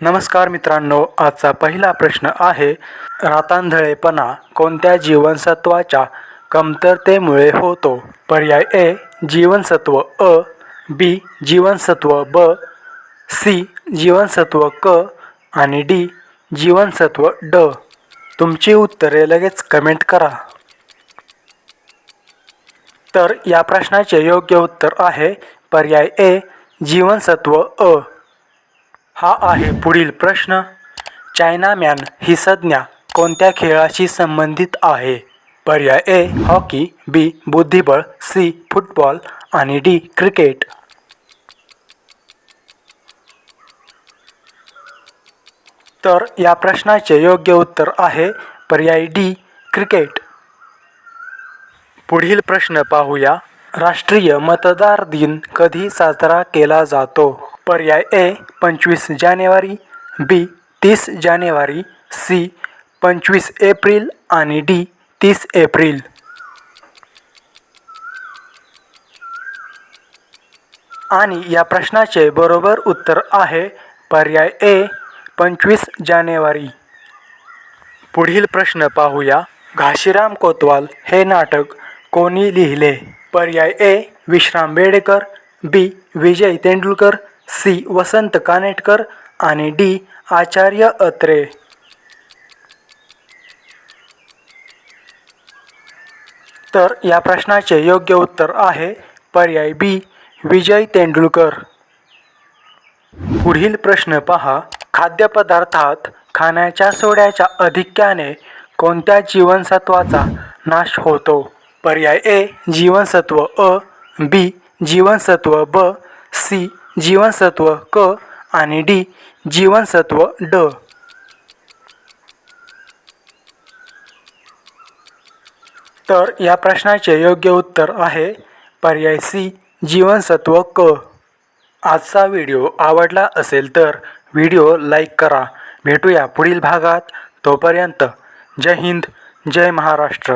नमस्कार मित्रांनो आजचा पहिला प्रश्न आहे रातांधळेपणा कोणत्या जीवनसत्वाच्या कमतरतेमुळे होतो? पर्याय ए जीवनसत्व अ बी जीवनसत्व ब सी जीवनसत्व क आणि डी जीवनसत्व ड. तुमची उत्तरे लगेच कमेंट करा. तर या प्रश्नाचे योग्य उत्तर आहे पर्याय ए जीवनसत्व अ. हा आहे पुढील प्रश्न. चायनामॅन ही संज्ञा कोणत्या खेळाशी संबंधित आहे? पर्याय ए हॉकी बी बुद्धिबळ सी फुटबॉल आणि डी क्रिकेट. तर या प्रश्नाचे योग्य उत्तर आहे पर्याय डी क्रिकेट. पुढील प्रश्न पाहूया. राष्ट्रीय मतदार दिन कधी साजरा केला जातो? पर्याय ए पंचवीस जानेवारी बी तीस जानेवारी सी पंचवीस एप्रिल आणि डी तीस एप्रिल. आणि या प्रश्नाचे बरोबर उत्तर आहे पर्याय ए पंचवीस जानेवारी. पुढील प्रश्न पाहूया. घाशीराम कोतवाल हे नाटक कोणी लिहिले? पर्याय A Vishram Bedekar B Vijay Tendulkar C. Vasant Kanetkar आणि डी. आचार्य अत्रे. तर या प्रश्नाचे योग्य उत्तर आहे पर्याय बी. विजय तेंडुलकर. पुढील प्रश्न पहा. खाद्यपदार्थात खाण्याच्या सोड्याच्या अधिक्याने कोणत्या जीवनसत्वाचा नाश होतो? पर्याय ए. जीवनसत्व अ. बी. जीवनसत्व ब. सी. जीवनसत्व क आणि डी जीवनसत्व ड. तर या प्रश्नाचे योग्य उत्तर आहे पर्याय सी जीवनसत्व क. आजचा व्हिडिओ आवडला असेल तर व्हिडिओ लाईक करा. भेटूया पुढील भागात. तोपर्यंत जय हिंद जय महाराष्ट्र.